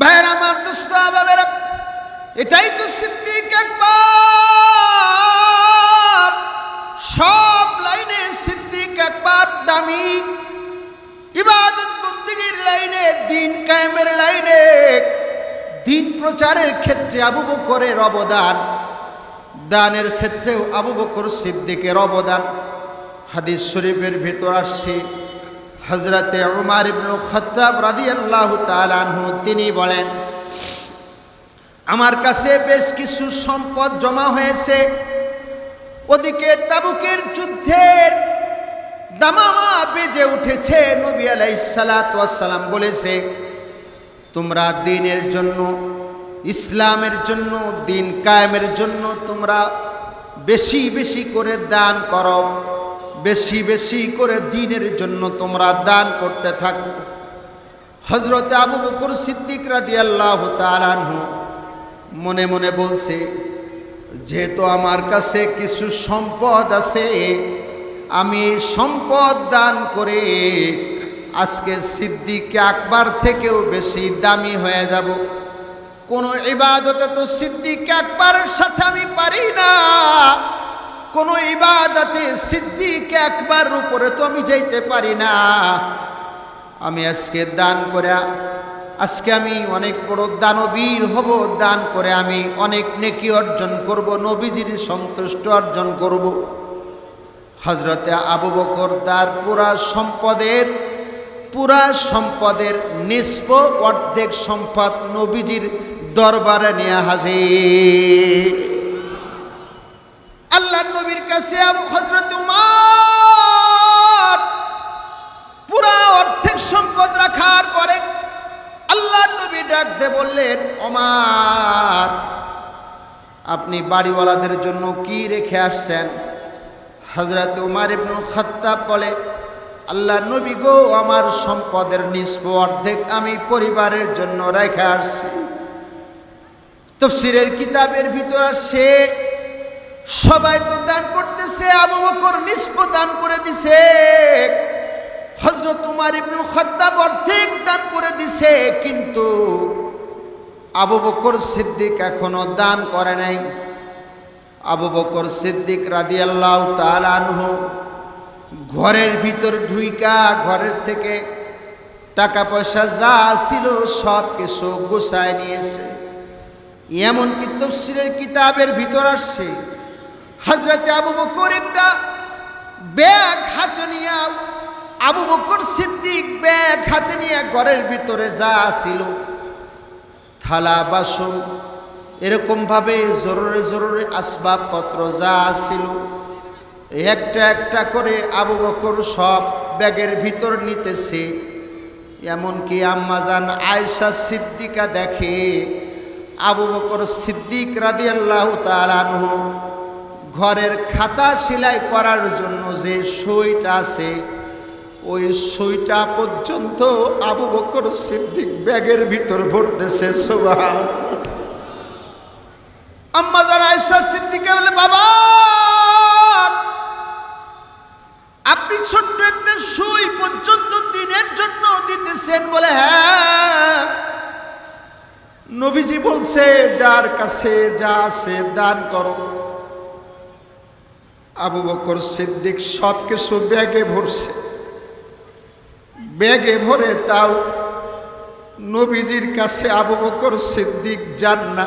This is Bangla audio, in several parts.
ভাইয়ের আমার দোস্ত, বাবেরা, এটাই তো সিদ্দিক একবার। সব লাইনে সিদ্দিক একবার দামি। ইবাদত বন্দিগির লাইনে, দিন কায়েমের লাইনে, দিন প্রচারের ক্ষেত্রে আবু বকরের অবদান, দানের ক্ষেত্রেও আবু বকর সিদ্দিকের অবদান। হাদিস শরীফের ভেতর আসছে হজরতে উমার ইবনু খত্তাব রাদিয়াল্লাহু তাআলা আনহু, তিনি বলেন, আমার কাছে বেশ কিছু সম্পদ জমা হয়েছে। ওদিকে তাবুকের যুদ্ধের দামামা বেজে উঠেছে। নবী আলাইসালাম বলেছে, তোমরা দিনের জন্য, ইসলামের জন্য, দিন কায়েমের জন্য তোমরা বেশি বেশি করে দান করো। বেশি বেশি করে দিনের জন্য তোমরা দান করতে থাকো। হজরতে আবু বকর সিদ্দিক রাদি আল্লাহ তালানহু মনে মনে বলছে, যেহেতু আমার কাছে কিছু সম্পদ আছে, আমি সম্পদ দান করে আজকে সিদ্দিক আকবার থেকেও বেশি দামি হয়ে যাব। কোনো ইবাদতে তো সিদ্দিক আকবরের সাথে আমি পারি না। কোনো ইবাদতে সিদ্দিক একবার উপরে তো আমি যাইতে পারি না। আমি আজকে দান করে, আজকে আমি অনেক বড় দানবীর হব, দান করে আমি অনেক নেকি অর্জন করব, নবীজির সন্তুষ্ট অর্জন করব। হজরতে আবু বকর তার পুরা সম্পদের পুরা সম্পদের নিষ্প অর্ধেক সম্পদ নবীজির দরবারে নিয়ে হাজির। আবু হজরত উমার, পুরা অর্ধেক সম্পদ রাখার পরে আল্লাহ নবী ডাক দে বললেন ওমার আপনি বাড়িওয়ালাদের জন্য কি রেখে আসছেন? হজরত উমার ইবনুল খাত্তাব বলে, আল্লাহ নবী গো, আমার সম্পদের নিষ্প অর্ধেক আমি পরিবারের জন্য রেখে আসছি। তফসিরের কিতাবের ভিতর আসছে সবাই তো দান করতেছে, আবু বকর নিষ্প দান করে দিছে। হজরত উমার ইবনুল খাত্তাব অর্ধেক দান করে দিছে, কিন্তু আবু বকর সিদ্দিক এখনও দান করে নাই। আবু বকর সিদ্দিক রাদিয়াল্লাহু তাআলা আনহু ঘরের ভিতর ঢুইকা, ঘরের থেকে টাকা পয়সা যা ছিল সব কিছু গুছায় নিয়েছে। এমনকি তফসিলের কিতাবের ভিতর আসছে হজরতে আবু বকর একটা ব্যাগ হাতে নিয়ে, আবু বকর সিদ্দিক ব্যাগ হাতে নিয়ে ঘরের ভিতরে যা ছিল, থালা, বাসন, এরকমভাবে জরুরি জরুরি আসবাবপত্র যা ছিল, একটা একটা করে আবু বকর সব ব্যাগের ভিতর নিতেছে। এমনকি আম্মাজান আয়সা সিদ্দিকা দেখে আবু বকর সিদ্দিক রাদি আল্লাহ তালানহ ঘরের খাতা সেলাই করার জন্য যে সইটা আছে, ওই সইটা পর্যন্ত আবু বকর সিদ্দিক ব্যাগের ভিতর ভরতেছে সোভা আম্মা যারা আয়সা বলে, বাবা, আপনি ছোট্ট একটা সই পর্যন্ত দিনের জন্য দিতেছেন। বলে হ্যাঁ। নবীজি বলছে, যার কাছে যা আছে দান করো। আবু বকর সিদ্দিক সব কিছু ব্যাগে ভরছে। ব্যাগে ভরে তাও নবীজির কাছে আবু বকর সিদ্দিক যান না।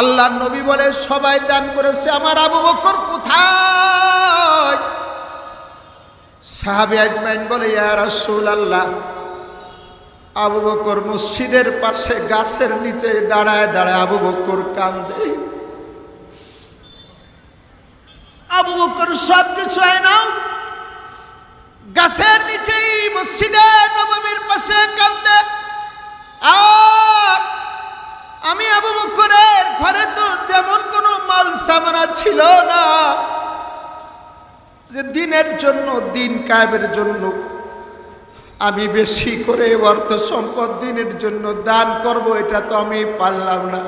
আল্লাহ নবী বলে, সবাই দান করেছে, আমার আবু বকর কোথায়? সাহাবি আজমাইন বলে, ইয়া রাসূল আল্লাহ আবু বকর মসজিদের পাশে গাছের নিচে দাঁড়ায় দাঁড়ায় আবু বকর কান্দে আবু বকর সব কিছু নাও। গাছের নিচেই মসজিদে নবমীর পাশে কান্দে। আর আমি আবু বকরের ঘরে তো তেমন কোনো মাল সামানা ছিল না। যে দিনের জন্য, দিন কায়েমের জন্য আমি বেশি করে অর্থ সম্পদ দিনের জন্য দান করব, এটা তো আমি পারলাম না।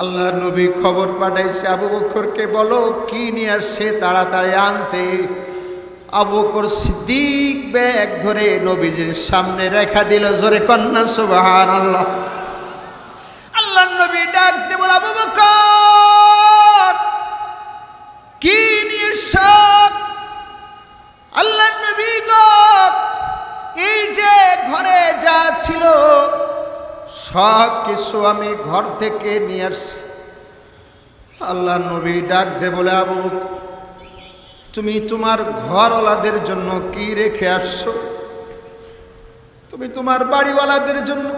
আল্লাহ নবী খবর পাঠাইছে, আবু বকরকে বলো, কি নিয়ে আসছে তাড়াতাড়ি আনতে? আবু বকর সিদ্দিক ব্যাগ ধরে নবীজির সামনে রেখা দিল, জোরে কন্যা সুবাহান আল্লাহ আল্লাহ নবী ডাক দেব আবু বকর কি নিয়ে শখ আল্লাহ নবী এই যে ঘরে যা ছিল সব কিছু আমি ঘর থেকে নিয়ে আসছি। আল্লাহ নবী ডাক দে বলে, আবু তুমি তোমার ঘরওয়ালাদের জন্য কি রেখে আসছো? তুমি তোমার বাড়িওয়ালাদের জন্য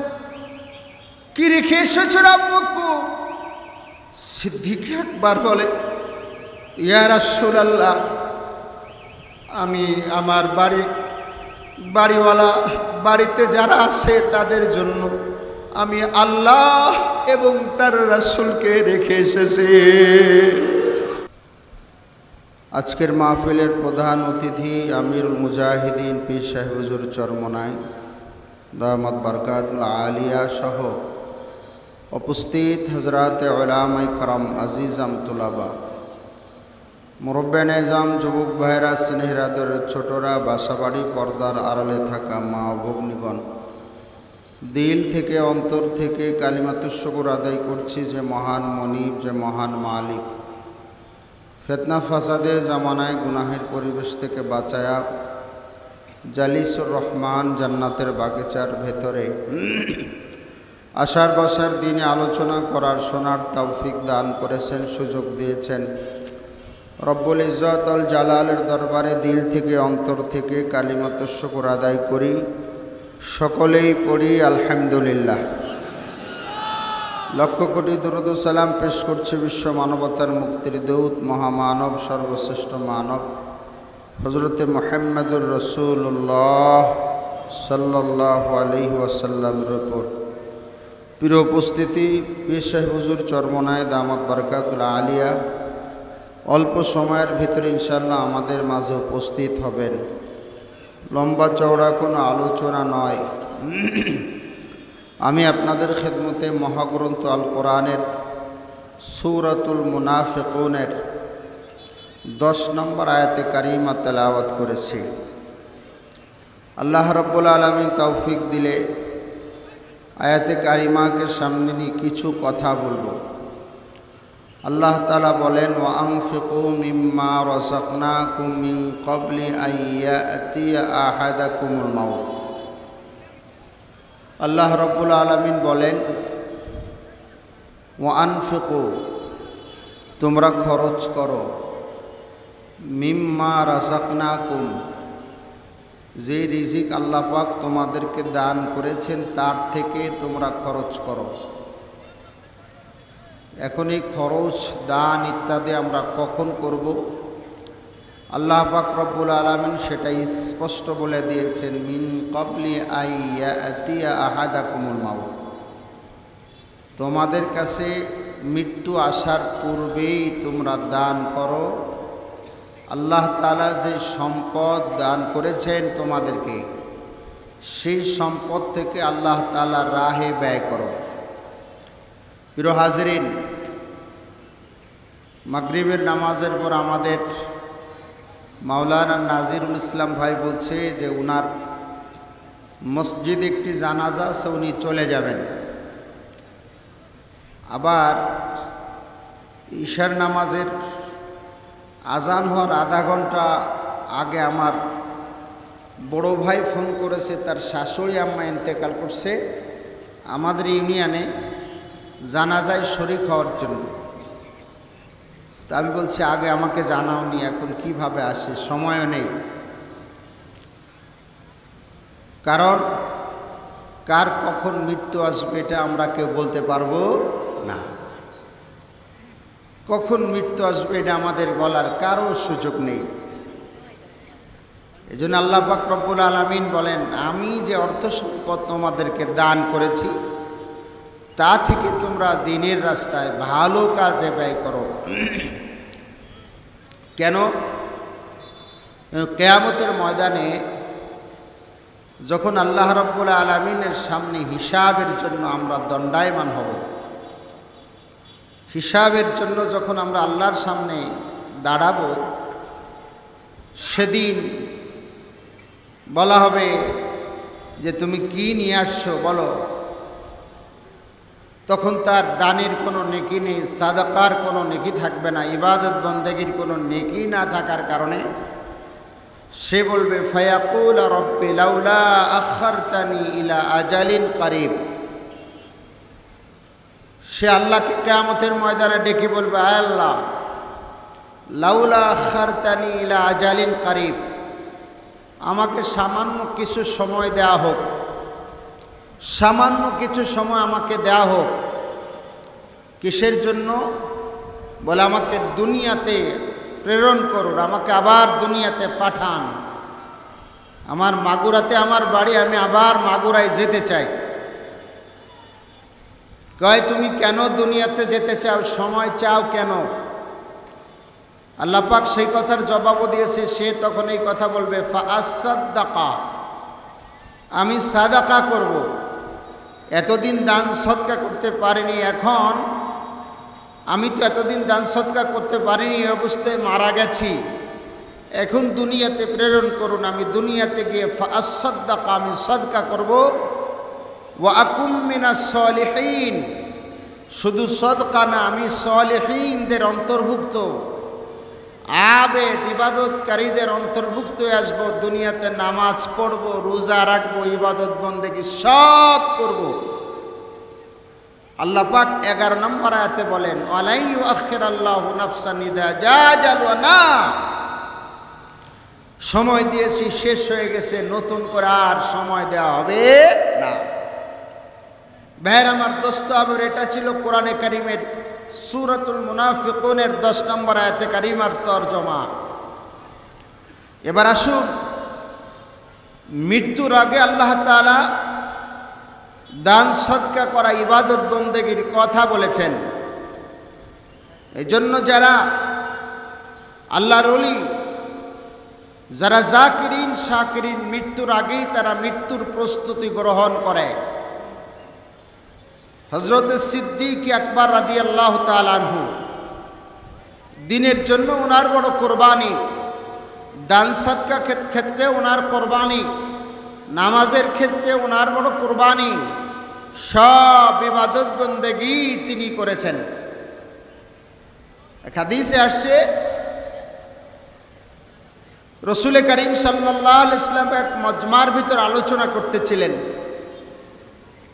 কি রেখে এসেছ আব্বু সিদ্দিক একবার বলে, ইয়া আল্লাহ আমি আমার বাড়ি, বাড়িওয়ালা, বাড়িতে যারা আছে তাদের জন্য আমি আল্লাহ এবং তার রাসুলকে রেখে এসেছি। আজকের মাহফিলের প্রধান অতিথি আমিরুল মুজাহিদিন পীর সাহেব হুজুর চরমনাই। দামাত বারকাত আলিয়া সহ উপস্থিত হজরত ওলামাই করম আজিজ আমতুলাবা। মুরব্বে নিজাম, যুবক ভাইরা স্নেহরাদের ছোটরা, বাসাবাড়ি পর্দার আড়ালে থাকা মা ভগ্নিগণ দিল থেকে অন্তর থেকে কালিমাতুশ্বকর আদায় করছি যে মহান মনিব, যে মহান মালিক। ফেতনা ফাসাদে জামানায় গুনাহের পরিবেশ থেকে বাঁচায়া জালিসুর রহমান জান্নাতের বাগিচার ভেতরে আষাঢ় বসার দিনে আলোচনা করার শোনার তৌফিক দান করেছেন, সুযোগ দিয়েছেন। রব্বুল ইজ্জত আল জালালের দরবারে দিল থেকে অন্তর থেকে কালিমত আদায় করি। সকলেই পড়ি, আলহামদুলিল্লাহ। লক্ষ কোটি দরুদ সালাম পেশ করছে বিশ্ব মানবতার মুক্তির দৌত, মহামানব, সর্বশ্রেষ্ঠ মানব হজরতে মোহাম্মদুর রসুল্লাহ সাল্লাহ আলহি ওয়াসাল্লামের ওপর প্রিয় উপস্থিতি, পীর হুজুর চরমনায় দামত বরকাতুল আলিয়া, অল্প সময়ের ভিতরে ইনশাল্লাহ আমাদের মাঝে উপস্থিত হবেন। লম্বা চওড়া কোনো আলোচনা নয়। আমি আপনাদের খেদমতে মহাগ্রন্থ আল কোরআনের সুরাতুল মুনাফিকুনের দশ নম্বর আয়াতে কারিমা তেলাওয়াত করেছি। আল্লাহ রব্বুল আলমী তৌফিক দিলে আয়াতে কারিমাকে সামনে নিয়ে কিছু কথা বলব। আল্লাহ তালা বলেন ও কুমিং কবলি কুমুল মাউত। আল্লাহ রব্বুল আলমিন বলেন ও আনফিকু, তোমরা খরচ করো। মিম্মা রাসাকনা কুম যে রিজিক আল্লাহ পাক তোমাদেরকে দান করেছেন, তার থেকে তোমরা খরচ করো। এখন এই খরচ, দান ইত্যাদি আমরা কখন করব? আল্লাহ পাক রব্বুল আলমিন সেটাই স্পষ্ট বলে দিয়েছেন, মিন কবলি আইয়া আহাদা কুমুল মাউত। তোমাদের কাছে মৃত্যু আসার পূর্বেই তোমরা দান করো। আল্লাহ তালা যে সম্পদ দান করেছেন তোমাদেরকে, সেই সম্পদ থেকে আল্লাহ তালা রাহে ব্যয় করো। প্রিয় হাজরিন মাগরিবের নামাজের পর আমাদের মাওলানা নাজিরুল ইসলাম ভাই বলছে যে উনার মসজিদ একটি জানাজা আছে, উনি চলে যাবেন। আবার ঈশার নামাজের আজান হওয়ার আধা ঘণ্টা আগে আমার বড় ভাই ফোন করেছে, তার শাশুড়ি আম্মা ইন্তেকাল করছে আমাদের ইউনিয়নে জানাজায় শরিক হওয়ার জন্য। তা আমি বলছি, আগে আমাকে জানাওনি, এখন কীভাবে আসে? সময়ও নেই। কারণ কার কখন মৃত্যু আসবে এটা আমরা কেউ বলতে পারব না। কখন মৃত্যু আসবে এটা আমাদের বলার কারও সুযোগ নেই। এই জন্য আল্লাহ রব্বুল আলমিন বলেন, আমি যে অর্থ সম্পদ তোমাদেরকে দান করেছি তা থেকে তোমরা দিনের রাস্তায় ভালো কাজে ব্যয় করো। কেন? কেয়ামতের ময়দানে যখন আল্লাহ রব্বুল আলমিনের সামনে হিসাবের জন্য আমরা দণ্ডায়মান হব, হিসাবের জন্য যখন আমরা আল্লাহর সামনে দাঁড়াবো, সেদিন বলা হবে যে তুমি কি নিয়ে আসছো বলো। তখন তার দানের কোনো নেকি নেই, সাদাকার কোনো নেকি থাকবে না, ইবাদত বন্দেগীর কোনো নেকি না থাকার কারণে সে বলবে, ফয়াকুল রব্বে লাউলা আখারতানি ইলা আজালিন করিব। সে আল্লাহকে কেয়ামতের ময়দানে ডেকে বলবে, আয় আল্লাহ, লাউলা আখারতানি ইলা আজালিন করিব। আমাকে সামান্য কিছু সময় দেয়া হোক সামান্য কিছু সময় আমাকে দেয়া হোক। কিসের জন্য? বলে, আমাকে দুনিয়াতে প্রেরণ করুন, আমাকে আবার দুনিয়াতে পাঠান। আমার মাগুরাতে আমার বাড়ি, আমি আবার মাগুরায় যেতে চাই। কয়, তুমি কেন দুনিয়াতে যেতে চাও? সময় চাও কেন? আল্লাপাক সেই কথার জবাবও দিয়েছে, সে তখন এই কথা বলবে, ফা ফাসাদ্দাকা আমি সাদাকা করব। এতদিন দান সৎকা করতে পারিনি, এখন আমি তো এতদিন দান সৎকা করতে পারিনি এই অবস্থায় মারা গেছি। এখন দুনিয়াতে প্রেরণ করুন, আমি দুনিয়াতে গিয়ে ফাসাদ্দাকা আমি সদকা করব। ও আকুমিনা সলিহীন। শুধু সদকা না, আমি সলিহীনদের অন্তর্ভুক্ত। আবেদ ইবাদতকারীদের অন্তর্ভুক্ত আসব, দুনিয়াতে নামাজ পড়ব, রোজা রাখব, ইবাদত বন্দেগি সব করব। আল্লাহ পাক এগারো নম্বর আয়াতে বলেন আল্লাহ যা না সময় দিয়েছি, শেষ হয়ে গেছে, নতুন করে আর সময় দেওয়া হবে না। ভাইয়ের, আমার দোস্ত আবার, এটা ছিল কোরআনে কারিমের সুরতুল মুনাফিকুনের দশ নম্বর আয়াতে কারিমার তর্জমা। এবার আসুন, মৃত্যুর আগে আল্লাহ তালা দান সৎকা করা ইবাদত বন্দেগীর কথা বলেছেন। এই জন্য যারা আল্লাহর অলি যারা জাকিরিন, শাকিরিন মৃত্যুর আগেই তারা মৃত্যুর প্রস্তুতি গ্রহণ করে। হজরত সিদ্দিক আকবর রাদি আল্লাহ তালানহু দিনের জন্য ওনার বড় কোরবানি, দান সৎকা ক্ষেত্রে ওনার কোরবানি, নামাজের ক্ষেত্রে ওনার বড় কোরবানি, সব ইবাদত বন্দেগি তিনি করেছেন। হাদিসে আসছে, রসুল করিম সাল্লাহ ইসলাম এক মজমার ভিতর আলোচনা করতেছিলেন।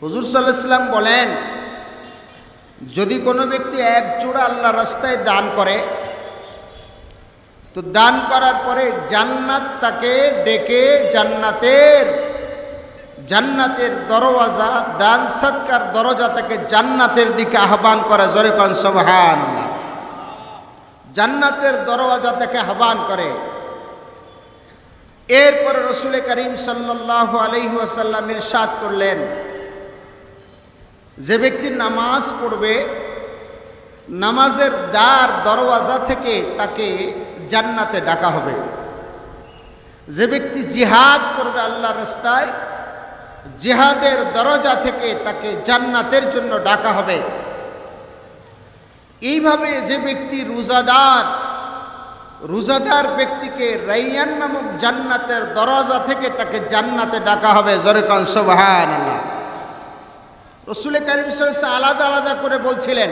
হুজুর সাল্লাম বলেন, যদি কোনো ব্যক্তি এক জোড়া আল্লাহ রাস্তায় দান করে, তো দান করার পরে জান্নাত তাকে ডেকে জান্নাতের জান্নাতের দরওয়াজা, দান সৎকার দরজা তাকে জান্নাতের দিকে আহ্বান করে। জোরে কন সবহান জান্নাতের দরওয়াজা তাকে আহ্বান করে। এরপরে রসুল করিম সাল্লাহ আলহিহাসাল্লাম ইরশাদ করলেন যে ব্যক্তি নামাজ পড়বে, নামাজের দ্বার দরওয়াজা থেকে তাকে জান্নাতে ডাকা হবে। যে ব্যক্তি জিহাদ করবে আল্লাহ রাস্তায়, জিহাদের দরজা থেকে তাকে জান্নাতের জন্য ডাকা হবে। এইভাবে যে ব্যক্তি রোজাদার রোজাদার ব্যক্তিকে রাইয়ান নামক জান্নাতের দরজা থেকে তাকে জান্নাতে ডাকা হবে। জরেকান আল্লাহ রসুল কারিম আলাদা আলাদা করে বলছিলেন।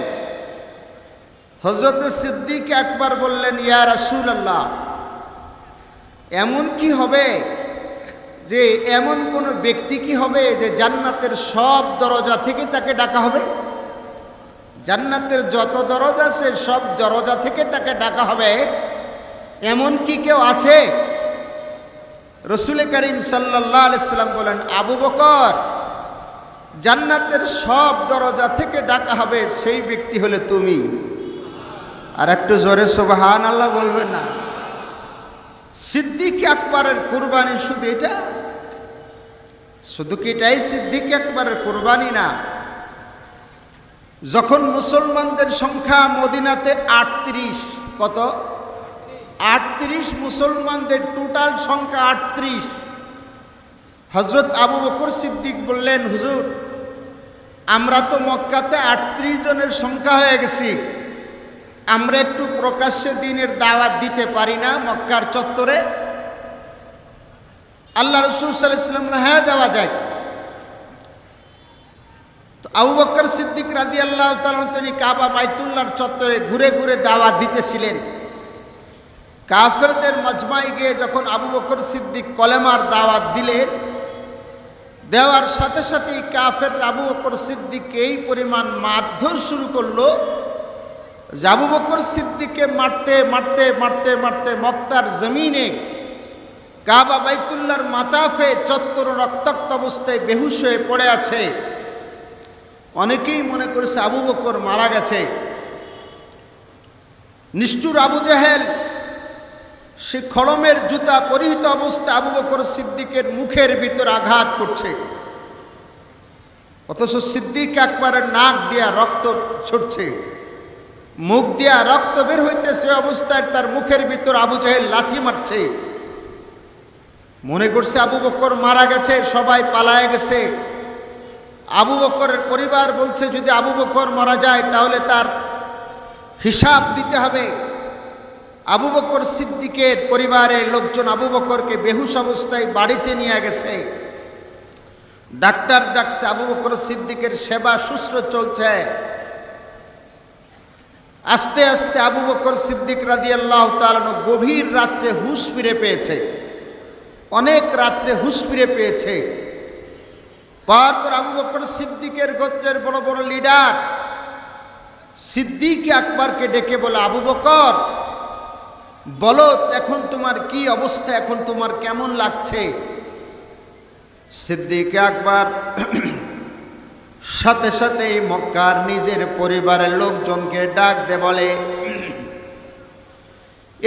হজরত সিদ্দিক একবার বললেন, ইয়া রসুল আল্লাহ এমন কি হবে যে এমন কোনো ব্যক্তি কি হবে যে জান্নাতের সব দরজা থেকে তাকে ডাকা হবে? জান্নাতের যত দরজা আছে, সব দরজা থেকে তাকে ডাকা হবে। এমন কি কেউ আছে? রসুল করিম সাল্লাহ আলাইসাল্লাম বলেন, আবু বকর জান্নাতের সব দরজা থেকে ডাকা হবে, সেই ব্যক্তি হলে তুমি। আর একটু জোরে সোবাহান আল্লাহ বলবে না। সিদ্দিক আকবরের কোরবানি শুধু এটা? শুধু কি এটাই সিদ্দিক আকবরের কোরবানি না? যখন মুসলমানদের সংখ্যা মদিনাতে আটত্রিশ, কত? আটত্রিশ মুসলমানদের টোটাল সংখ্যা আটত্রিশ। হজরত আবু বকর সিদ্দিক বললেন, হুজুর আমরা তো মক্কাতে আটত্রিশ জনের সংখ্যা হয়ে গেছি। আমরা একটু প্রকাশ্যে দিনের দাওয়াত দিতে পারি না মক্কার চত্বরে। আল্লাহ রসুল সাল্লাম হ্যাঁ দেওয়া যায়। আবু বক্কর সিদ্দিক রাদি আল্লাহ তিনি কাবা বাইতুল্লাহর চত্বরে ঘুরে ঘুরে দাওয়াত দিতেছিলেন। কাফেরদের মজমাই গিয়ে যখন আবু বকর সিদ্দিক কলেমার দাওয়াত দিলেন দেওয়ার সাথে সাথেই কাফের আবু বকর সিদ্দিককে এই পরিমাণ মারধর শুরু করল যে আবু বকর সিদ্দিককে মারতে মারতে মারতে মারতে মক্তার জমিনে কাবা বাইতুল্লার মাতাফে চত্বর রক্তাক্ত অবস্থায় বেহুশ হয়ে পড়ে আছে। অনেকেই মনে করেছে আবু বকর মারা গেছে। নিষ্ঠুর আবু জাহেল সে খড়মের জুতা পরিহিত অবস্থা আবু বকর সিদ্দিকের মুখের ভিতর আঘাত করছে। অথচ সিদ্দিক একবারের নাক দিয়া রক্ত ছুটছে। মুখ দিয়া রক্ত বের হইতে সে অবস্থায় তার মুখের ভিতর আবু জাহেল লাথি মারছে। মনে করছে আবু বকর মারা গেছে, সবাই পালায় গেছে। আবু বকরের পরিবার বলছে, যদি আবু বকর মারা যায় তাহলে তার হিসাব দিতে হবে। আবু বকর সিদ্দিকের পরিবারের লোকজন আবু বকরকে বেহুশ অবস্থায় বাড়িতে নিয়ে গেছে। ডাক্তার ডাকছে, আবু বকর সিদ্দিকের সেবা সুস্থ চলছে। আস্তে আস্তে আবু বকর সিদ্দিক রাদি আল্লাহ তালানো গভীর রাত্রে হুশ ফিরে পেয়েছে। অনেক রাত্রে হুশ ফিরে পেয়েছে। পর আবু বকর সিদ্দিকের গোত্রের বড় বড় লিডার সিদ্দিক আকবরকে ডেকে বলে, আবু বকর বলো, এখন তোমার কি অবস্থা? এখন তোমার কেমন লাগছে? সিদ্দিক আকবর, সাথে সাথে মক্কার নিজের পরিবারের লোকজনকে ডাক দে বলে,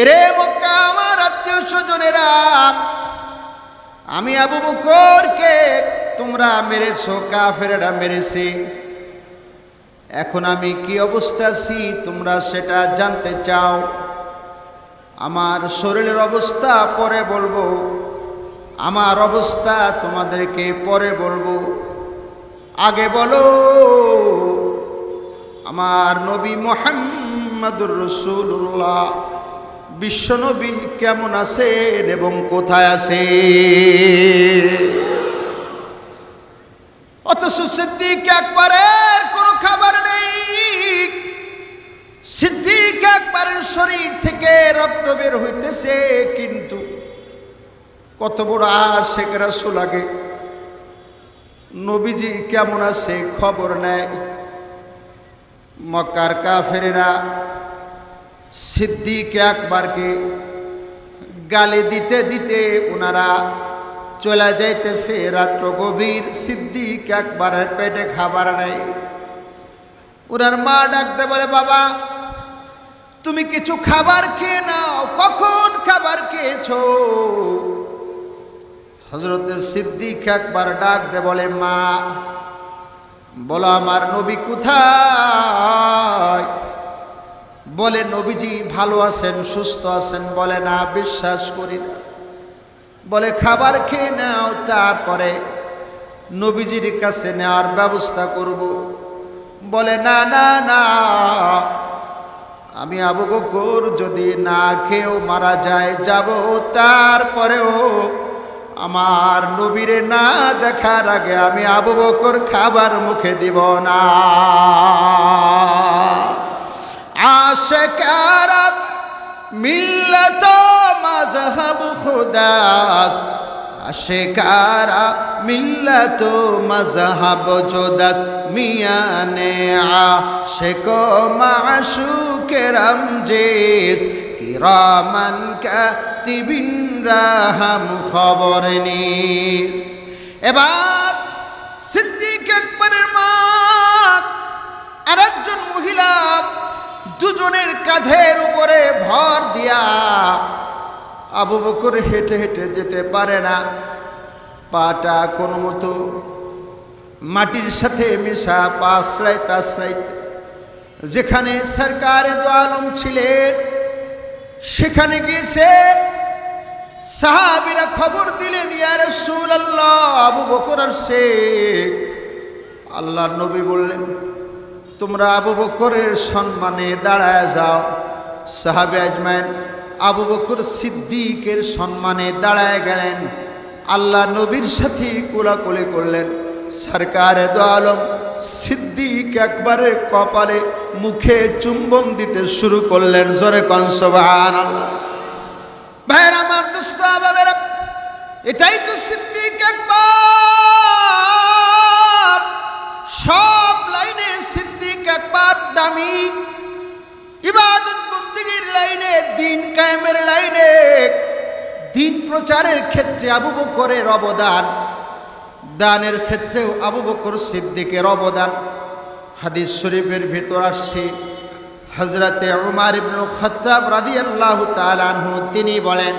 এরে মক্কা আমার আত্মীয় স্বজনেরা, আমি আবু বকরকে তোমরা মেরেছো, কাফেরেরা মেরেছে। এখন আমি কি অবস্থা আছি? তোমরা সেটা জানতে চাও। আমার শরীরের অবস্থা পরে বলব। আমার অবস্থা তোমাদেরকে পরে বলব। আগে বলো, আমার নবী মোহাম্মদুর রসুল্লাহ বিশ্বনবী কেমন আছেন এবং কোথায় আছে অথচ সিদ্দিক একবারের কোনো খাবার সিদ্দিক একবারের শরীর থেকে রক্ত বের হইতেছে, কিন্তু কত বড় আশেক রাসুল আগে। নবীজি কেমন আছে খবর নেয়? মক্কার কাফেরেরা সিদ্দিক একবারকে গালি দিতে দিতে ওনারা চলে যাইতেছে, রাত্র গভীর সিদ্দিক একবারের পেটে খাবার নেই ওনার মা ডাকতে বলে, বাবা তুমি কিছু খাবার খেয়ে নাও, কখন খাবার খেয়েছো? হজরত সিদ্দিক একবার ডাক দে বলে, মা, বলো আমার নবী কোথায়? বলে, নবীজি ভালো আছেন, সুস্থ আছেন? বলে, না, বিশ্বাস করি না। বলে, খাবার খেয়ে নাও, তারপরে নবীজির কাছে নেওয়ার ব্যবস্থা করব। বলে, না না না। আমি আবু বকর যদি না খেয়েও মারা যায়, যাব তারপরেও আমার নবীরে না দেখার আগে আমি আবু বকর খাবার মুখে দিব না। আশেকারা মিল্লত মজহব খুদাস। আশেকারা মিল্লত মজহব জোদাস মিয়ানে আশেক মাশুকে রমজেস, কিরামান কাতিবিন রাহাম খবর নিস। এবার সিদ্দিক একবারের মা আর একজন মহিলা দুজনের কাঁধের উপরে ভর দিয়া আবু বকর হেঁটে হেঁটে যেতে পারে না। পাটা কোনো মতো মাটির সাথে মিশা পা আশ্রাইতে আশ্রাইতে যেখানে সরকারে দো আলম ছিলেন, সেখানে গিয়েছে সাহাবিরা খবর দিলেন, ইয়া আল্লাহ আবু বকর শেখ আল্লাহর নবী বললেন, তোমরা আবু বকরের সম্মানে দাঁড়ায় যাও। সাহাবে আজমাইন আবু বকুর সিদ্দিকের সম্মানে দাঁড়ায় গেলেন। আল্লাহ নবীর সাথে কোলাকুলি করলেন। সরকারে দো আলম সিদ্দিক একবারে কপালে মুখে চুম্বন দিতে শুরু করলেন। জোরে কনসবান আল্লাহ ভাইয়ের, আমার দোস্ত এটাই তো সিদ্দিক একবার। সব লাইনে সিদ্দিক একবার দামি। ইবাদত বন্দিগির লাইনে, দিন কায়েমের লাইনে, দিন প্রচারের ক্ষেত্রে আবু বকরের অবদান, দানের ক্ষেত্রেও আবু বকর সিদ্দিকের অবদান। হাদিস শরীফের ভিতর আসছে হজরতে উমার ইবনু খত্তাব রাদিয়াল্লাহু তাআলা আনহু, তিনি বলেন,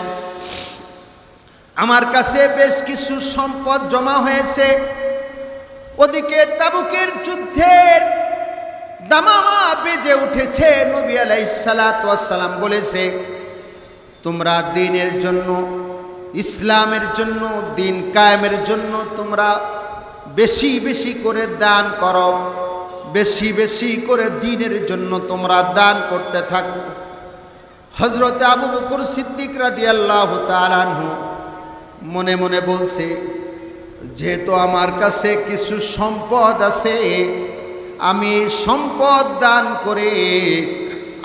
আমার কাছে বেশ কিছু সম্পদ জমা হয়েছে। ওদিকে তাবুকের যুদ্ধের দামামা বেজে উঠেছে নবী আলাইসালাম বলেছে, তোমরা দিনের জন্য, ইসলামের জন্য, দিন কায়েমের জন্য তোমরা বেশি বেশি করে দান করো। বেশি বেশি করে দিনের জন্য তোমরা দান করতে থাকো। হজরত আবু বকর সিদ্দিক রাদি আল্লাহ তালানহু মনে মনে বলছে, যেহেতু আমার কাছে কিছু সম্পদ আছে আমি সম্পদ দান করে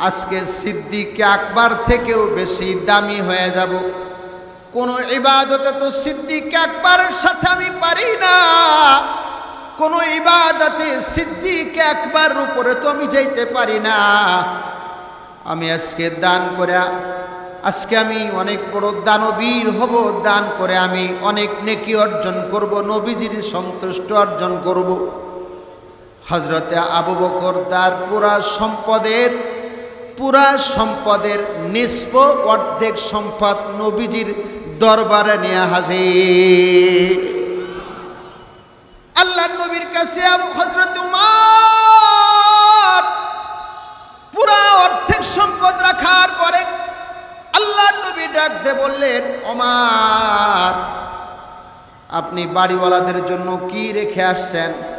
আজকে সিদ্দিককে আকবার থেকেও বেশি দামি হয়ে যাব। কোনো ইবাদতে তো সিদ্দিক একবারের সাথে আমি পারি না। কোনো ইবাদতে সিদ্দিক একবার উপরে তো আমি যাইতে পারি না। আমি আজকে দান করে, আজকে আমি অনেক বড় দানবীর হব। দান করে আমি অনেক নেকি অর্জন করব, নবীজির সন্তুষ্ট অর্জন করব। হজরতে আবু বকর তার পুরা সম্পদের পুরা সম্পদের নিষ্প অর্ধেক সম্পদ নবীজির দরবারে নিয়ে হাজির। আল্লাহ নবীর কাছে হজরত উমার পুরা অর্ধেক সম্পদ রাখার পরে আল্লাহ নবী ডাক দে বললেন ওমার আপনি বাড়িওয়ালাদের জন্য কি রেখে আসছেন?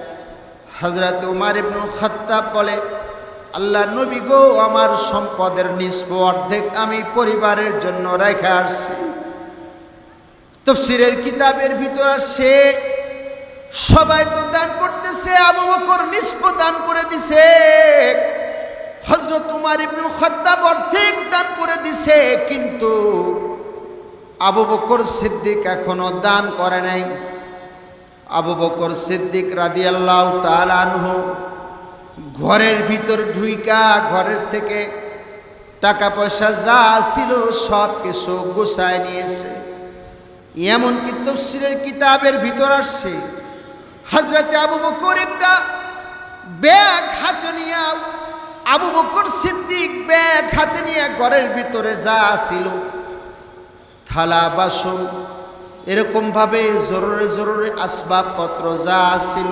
হজরত উমার ইবনুল খাত্তাব বলে, আল্লাহ নবী গো, আমার সম্পদের নিষ্প অর্ধেক আমি পরিবারের জন্য রেখে আসছি তফসিরের কিতাবের ভিতর সে সবাই তো দান করতেছে, আবু বকর নিষ্প দান করে দিছে। হজরত উমার ইবনুল খাত্তাব অর্ধেক দান করে দিছে, কিন্তু আবু বকর সিদ্দিক এখনও দান করে নাই। আবু বকর সিদ্দিক রাদিয়াল্লাহ তালানহু ঘরের ভিতর ঢুইকা ঘরের থেকে টাকা পয়সা যা ছিল সব কিছু গুছায় নিয়েছে। এমন এমনকি তফসিলের কিতাবের ভিতর আসছে? হাজরাতে আবু বকর একটা ব্যাগ হাতে নিয়ে, আবু বকর সিদ্দিক ব্যাগ হাতে নিয়ে ঘরের ভিতরে যা ছিল থালা, বাসন এরকমভাবে জরুরি জরুরি আসবাবপত্র যা ছিল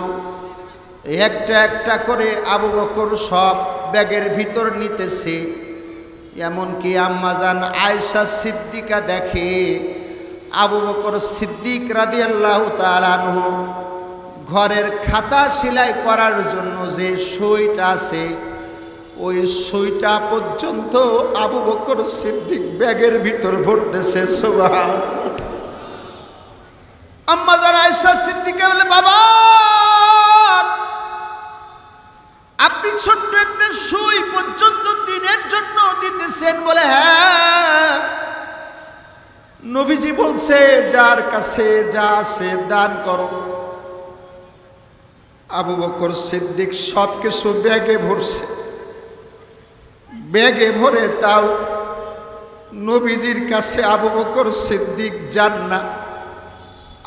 একটা একটা করে আবু বকর সব ব্যাগের ভিতর নিতেছে। এমনকি আম্মাজান আয়সা সিদ্দিকা দেখে আবু বকর সিদ্দিক রাদি আল্লাহ তালানহ ঘরের খাতা সেলাই করার জন্য যে সইটা আছে, ওই সইটা পর্যন্ত আবু বকর সিদ্দিক ব্যাগের ভিতর ভরতেছে সোভান আম্মা যারা আয়সা সিদ্দিকে বলে, বাবা, আপনি ছোট্ট একটা সুই পর্যন্ত দিনের জন্য দিতেছেন বলে হ্যাঁ নবীজি বলছে, যার কাছে যা আছে দান করো। আবু বকর সিদ্দিক সব কিছু ব্যাগে ভরছে। ব্যাগে ভরে তাও নবীজির কাছে আবু বকর সিদ্দিক যান না।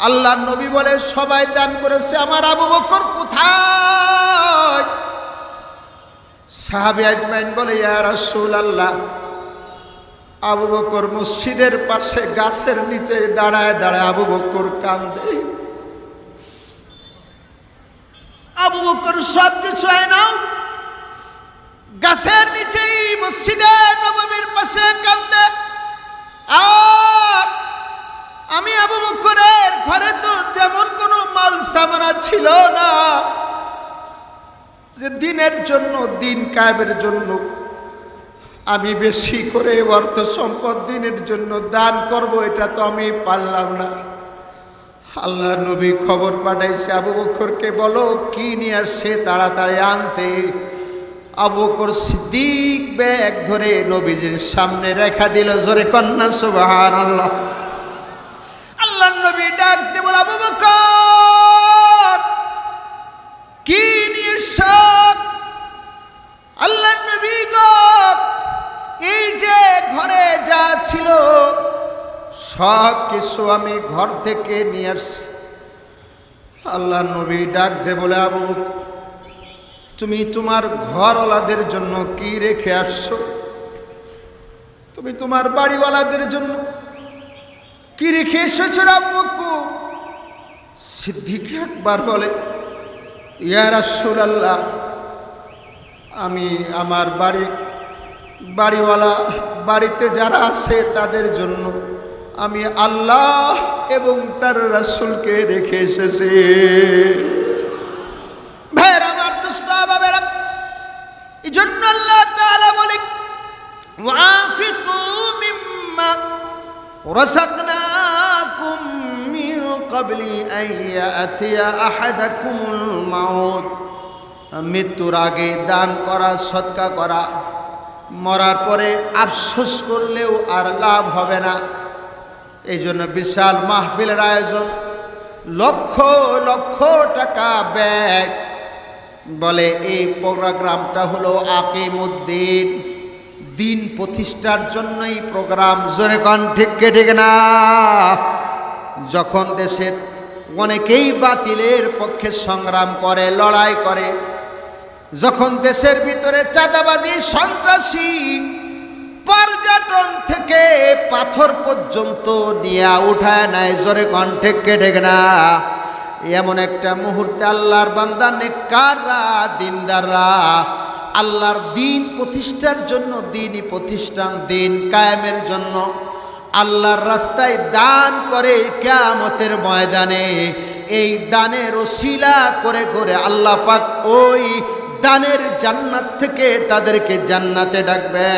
আল্লাহ নবী বলে, সবাই দান করেছে আমার আবু বকর, কোথায়? সাহাবি আজমাইন বলে, ইয়া রাসূল আল্লাহ আবু বকর মসজিদের পাশে গাছের নিচে দাঁড়ায় দাঁড়ায় আবু বকর কান্দে আবু বকর সব কিছু নাও। গাছের নিচেই মসজিদে নবমীর পাশে কান্দে আর আমি আবু বকরের ঘরে তো তেমন কোনো মাল সামানা ছিল না। যে দিনের জন্য, দিন কায়েমের জন্য আমি বেশি করে অর্থ সম্পদ দিনের জন্য দান করব, এটা তো আমি পারলাম না। আল্লাহ নবী খবর পাঠাইছে আবু বকরকে, বলো কি নিয়ে আসছে তাড়াতাড়ি আনতে। আবু বকর সিদ্দিক ব্যাগ ধরে নবীজির সামনে রেখা দিল, জোরে কন্যা আল্লাহ আল্লাহ ডাক দেব আবু বকর। কি নিয়ে শখ আল্লাহ নবী এই যে ঘরে যা ছিল, সব কিছু আমি ঘর থেকে নিয়ে আসছি। আল্লাহ নবী ডাক দে বলে আবু তুমি তোমার ঘরওয়ালাদের জন্য কি রেখে আসছো? তুমি তোমার বাড়িওয়ালাদের জন্য কি রেখে এসেছে আব্বু সিদ্ধিকে একবার বলে ইয়ারা আল্লাহ আমি আমার বাড়ি, বাড়িওয়ালা, বাড়িতে যারা আছে তাদের জন্য আমি আল্লাহ এবং তার রাসুলকে রেখে এসেছি। ভাইয়ের, আমার দোস্তা এই জন্য আল্লাহ তাআলা বলে ওয়াফিকু মিম্মা قبل أن يأتي أحدكم الموت মৃত্যুর আগে দান করা সৎকা করা মরার পরে আফসোস করলেও আর লাভ হবে না এই জন্য বিশাল মাহফিলের আয়োজন লক্ষ লক্ষ টাকা ব্যয় বলে এই প্রোগ্রামটা হলো আকিমুদ্দিন দিন প্রতিষ্ঠার জন্যই প্রোগ্রাম জোরে কন ঠিক কে ঠিক না যখন দেশের অনেকেই বাতিলের পক্ষে সংগ্রাম করে, লড়াই করে, যখন দেশের ভিতরে চাঁদাবাজি, সন্ত্রাসী, পর্যটন থেকে পাথর পর্যন্ত নিয়ে উঠায় নেয় জোরে কণ্ঠে কেটে না এমন একটা মুহূর্তে আল্লাহর বান্দা নেকাররা দিনদাররা, আল্লাহর দিন প্রতিষ্ঠার জন্য, দিনই প্রতিষ্ঠান, দিন কায়েমের জন্য আল্লাহর রাস্তায় দান করে কেয়ামতের ময়দানে। এই দানের ওসিলা করে করে আল্লাহ পাক ওই দানের জান্নাত থেকে তাদেরকে জান্নাতে ডাকবে।